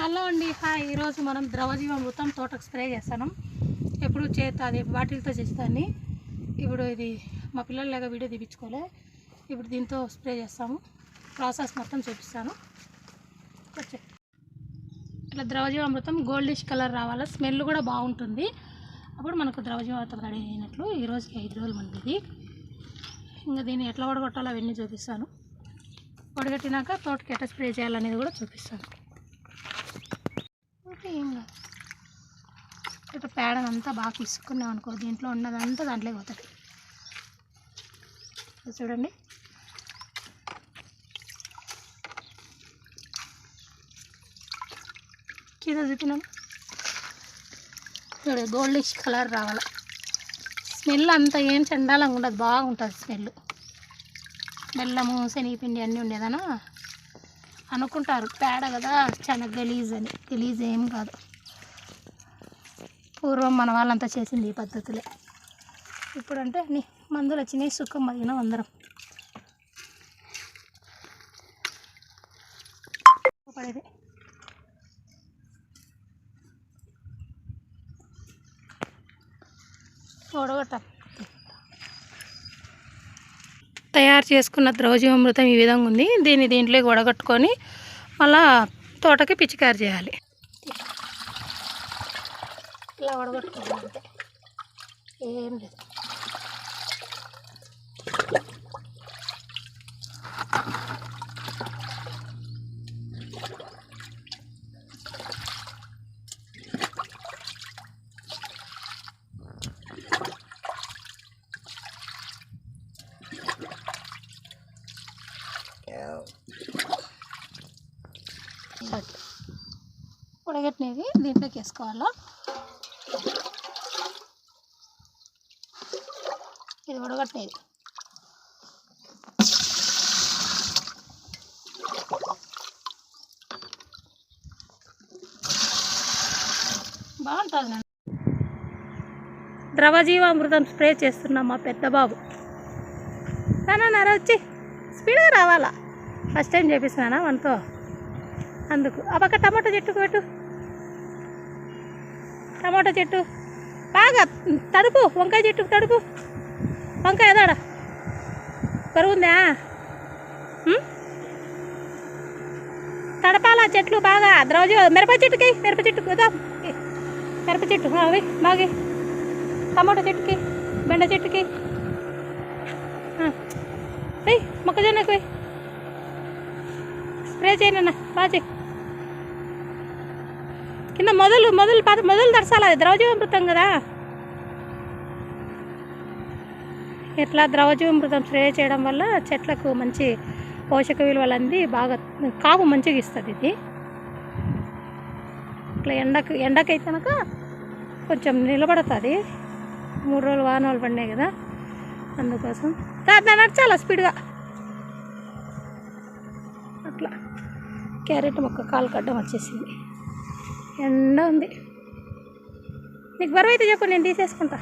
Hello అండి. Hi. ఈరోజు మనం ద్రవజీవామృతం తోటకు స్ప్రే చేస్తాను. ఎప్పుడు చేత అది బాటిల్తో చేస్తాను ఇప్పుడు ఇది మా పిల్లలు లాగా వీడియో తీపించుకోలే ఇప్పుడు దీంతో స్ప్రే చేస్తాము. ప్రాసెస్ మొత్తం చూపిస్తాను. ఇట్లా ద్రవజీవామృతం గోల్డిష్ కలర్ రావాలి? స్మెల్ కూడా బాగుంటుంది. అప్పుడు మనకు ద్రవజీవామృతం రెడీ అయినట్లు ఈరోజుకి ఐదు రోజులు మనకి ఇంకా దీన్ని ఎట్లా వడగొట్టాలో అవన్నీ చూపిస్తాను. వడగట్టినాక తోటకి ఎట్లా స్ప్రే చేయాలనేది కూడా చూపిస్తాను. ఓకే ఏం కాదు ఇట్లా పేడనంతా బాగా తీసుకున్నాం అనుకో దీంట్లో ఉన్నదంతా దాంట్లోకి పోతుంది. చూడండి. కింద చూపినాను చూడ గోల్డిష్ కలర్ రావాలి. స్మెల్ అంతా ఏం చండాలంగా ఉండదు బాగుంటుంది స్మెల్. బెల్లము శనగపిండి అన్నీ ఉండేదనా? అనుకుంటారు. పేడ కదా చాలా గలీజ్ అని. గలీజ్ ఏం కాదు. పూర్వం మన వాళ్ళంతా చేసింది ఈ పద్ధతులే. ఇప్పుడంటే అన్ని మందులు వచ్చినాయి సుఖం మదిగినాం అందరం. పడేది ఓడగొట్టాం తయారు చేసుకున్న ద్రవజీవామృతం ఈ విధంగా ఉంది. దీన్ని దీంట్లో వడగట్టుకొని మళ్ళా తోటకి పిచికారి చేయాలి. ఇలా వడగట్టుకోవాలి అంతే. ఏం లేదు. ఉడగట్టినది దీంట్లోకి వేసుకోవాలా ఇది ఉడగట్టినది బాగుంటుంది ద్రవజీవామృతం స్ప్రే చేస్తున్నాం మా పెద్ద బాబు. రానా వచ్చి. స్పీడ్గా రావాలా? ఫస్ట్ టైం చేపిస్తున్నానా మనతో? అందుకు. ఆ పక్క టమాటో చెట్టుకు పెట్టు. టమాటా చెట్టు. బాగా తడుపు వంకాయ చెట్టుకు తడుపు. వంకాయ ఎదాడ కరుగుందా తడపాల చెట్లు బాగా? ద్రవజ మిరప చెట్టుకి మిరప చెట్టుకు కదా మిరప చెట్టు అవి బాగి టమాటా చెట్టుకి బెండ చెట్టుకి. వెయ్యి మొక్కజొన్నకి వెయ్యి స్ప్రే చేయనన్న బాగా చెయ్యి కింద మొదలు మొదలు పాత మొదలు దర్శాలి? అది ద్రవజీవామృతం కదా? ఇట్లా ద్రవజీవామృతం స్ప్రే చేయడం వల్ల చెట్లకు మంచి పోషక విలువలు అంది బాగా కాపు మంచిగా ఇస్తుంది ఇది. ఇట్లా ఎండకు ఎండకైతే కనుక కొంచెం నిలబడుతుంది. మూడు రోజులు వానలు పడినాయి కదా అందుకోసం. దాన్ని నడచాల స్పీడ్గా? అట్లా. క్యారెట్ మొక్క కాలు కడ్డం వచ్చేసింది. ఎండ ఉంది. నీకు బరువు అయితే చెప్పు నేను తీసేసుకుంటా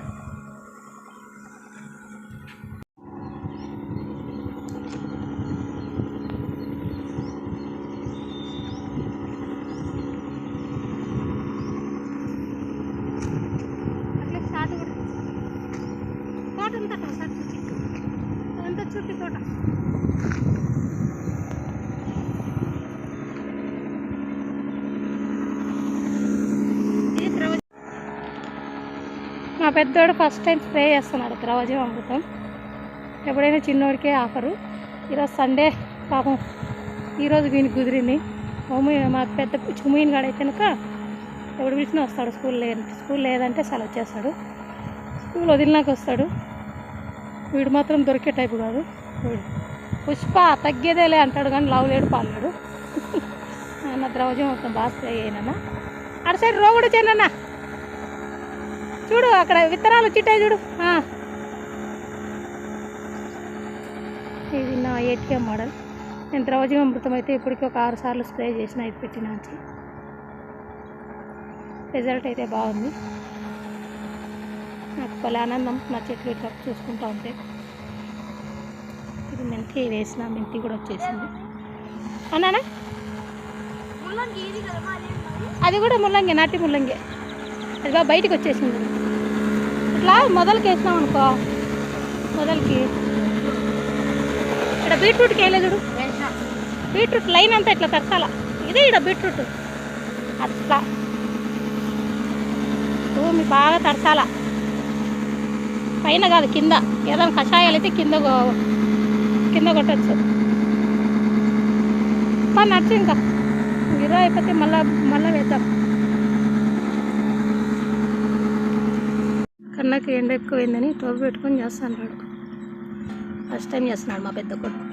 అట్లే స్టార్ట్ కూడా తోట ఉందట సార్ చుట్టి ఎంత చుట్టి తోట ఇది ద్రవ- మా పెద్దోడు ఫస్ట్ టైం స్ప్రే చేస్తున్నాడు. ద్రవజం అమృతం. ఎప్పుడైనా చిన్నోడికే ఆఫరు. ఈరోజు సండే పాపం ఈరోజు వీని కుదిరింది. ఉమి మా పెద్ద చుమీన్ గాడు అయితే కనుక ఎప్పుడు పిలిచినా వస్తాడు స్కూల్ లేదు స్కూల్ లేదంటే సెలవు వచ్చేస్తాడు. స్కూల్ వదిలినాక వస్తాడు. వీడు మాత్రం దొరికే టైపు కాదు. వీడు పుష్ప తగ్గేదేలే అంటాడు కానీ లవ్ లేడు పాలేడు నా ద్రవజం అవుతాం బాగా స్ప్రే అయినా అటు సైడ్ రో కూడా చేయనన్నా చూడు అక్కడ విత్తనాలు వచ్చిటాయి చూడు. ఇది నా ఏటీఎం మోడల్. నేను ద్రవజీవామృతం అయితే ఇప్పటికీ ఒక ఆరు సార్లు స్ప్రే చేసిన ఇది పెట్టినాచి రిజల్ట్ అయితే బాగుంది. నాకు భలే ఆనందం నా చెట్లు ఇట్లా చూసుకుంటా ఉంటే. ఇది మెంతి వేసిన మెంతి కూడా వచ్చేసింది. అన్నానా? అది కూడా ముల్లంగి నాటి ముల్లంగి. అది బాగా బయటకు వచ్చేసింది. ఇట్లా మొదలకి వేసినాం అనుకో. మొదలకి. ఇక్కడ బీట్రూట్కి వేయలేదు బీట్రూట్ లైన్ అంతా ఇట్లా తరచాల ఇదే ఇక్కడ బీట్రూట్. అట్లా. భూమి బాగా తడసాల పైన కాదు కింద. ఏదైనా కషాయాలు అయితే కింద కింద కొట్టచ్చు. మా నచ్చు ఇంకా ఇరవై అయిపోతే మళ్ళీ మళ్ళీ వేద్దాం. కన్నకి ఎండ ఎక్కువైందని టోపు పెట్టుకొని చేస్తాను ఫస్ట్ టైం చేస్తున్నాడు మా పెద్ద కొడుకు.